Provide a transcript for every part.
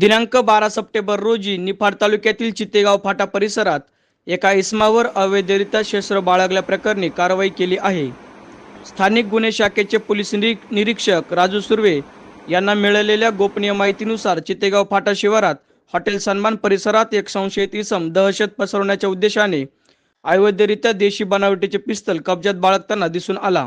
दिनांक बारा सप्टेंबर रोजी निफाड तालुक्यातील चितेगाव फाटा परिसरात एका इसमावर अवैधरित्या शस्त्र बाळगल्याप्रकरणी कारवाई केली आहे. स्थानिक गुन्हे शाखेचे पोलीस निरीक्षक राजू सुर्वे यांना मिळालेल्या गोपनीय माहितीनुसार चितेगाव फाटा शिवारात हॉटेल सन्मान परिसरात एक संशयित इसम दहशत पसरवण्याच्या उद्देशाने अवैधरित्या देशी बनावटीचे पिस्तल कब्जात बाळगताना दिसून आला.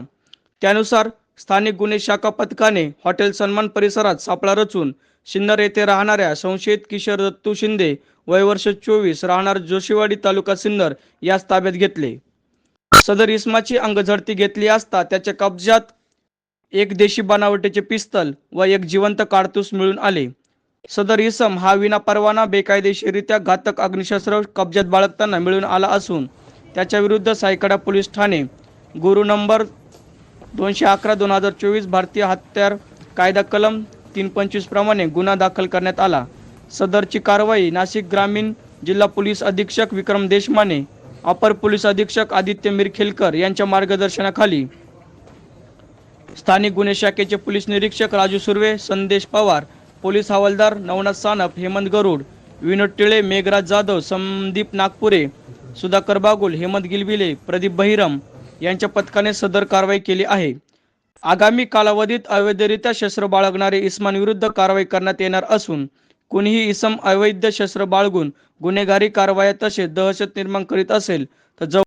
त्यानुसार स्थानिक गुन्हे शाखा पथकाने हॉटेल सन्मान परिसरात सापळा रचून सिन्नर येथे राहणाऱ्या संशयित किशोर दत्तू शिंदे वय वर्ष चोवीस राहणार जोशीवाडी तालुका सिन्नर यास ताब्यात घेतले. सदर इस्माची अंगझडती घेतली असता त्याच्या कब्जात एक देशी बनावटीचे पिस्तल व एक जिवंत काडतूस मिळून आले. सदर इसम हा विनापरवाना बेकायदेशीरित्या घातक अग्निशस्त्र कब्जात बाळगताना मिळून आला असून त्याच्या विरुद्ध सायकडा पोलीस ठाणे. गुरु नंबर दोनशे अकरा दोन हजार चोवीस भारतीय हत्यार कायदा कलम तीन पंचवीस प्रमाणे गुन्हा दाखल करण्यात आला. सदरची कारवाई नाशिक ग्रामीण जिल्हा पोलीस अधीक्षक विक्रम देशमाने अपर पोलीस अधीक्षक आदित्य मिरखेलकर यांच्या मार्गदर्शनाखाली. स्थानिक गुन्हे शाखेचे पोलीस निरीक्षक राजू सुर्वे संदेश पवार पोलीस हवालदार नवनाथ सानप हेमंत गरुड विनोद टिळे मेघराज जाधव संदीप नागपुरे सुधाकर बागुल हेमंत गिलबिले प्रदीप बहिरम यांच्या पथकाने सदर कारवाई केली आहे. आगामी कालावधीत अवैधरित्या शस्त्र बाळगणारे इस्मांविरुद्ध कारवाई करण्यात येणार असून कुणीही इसम अवैध शस्त्र बाळगून गुन्हेगारी कारवाया तसेच दहशत निर्माण करीत असेल तर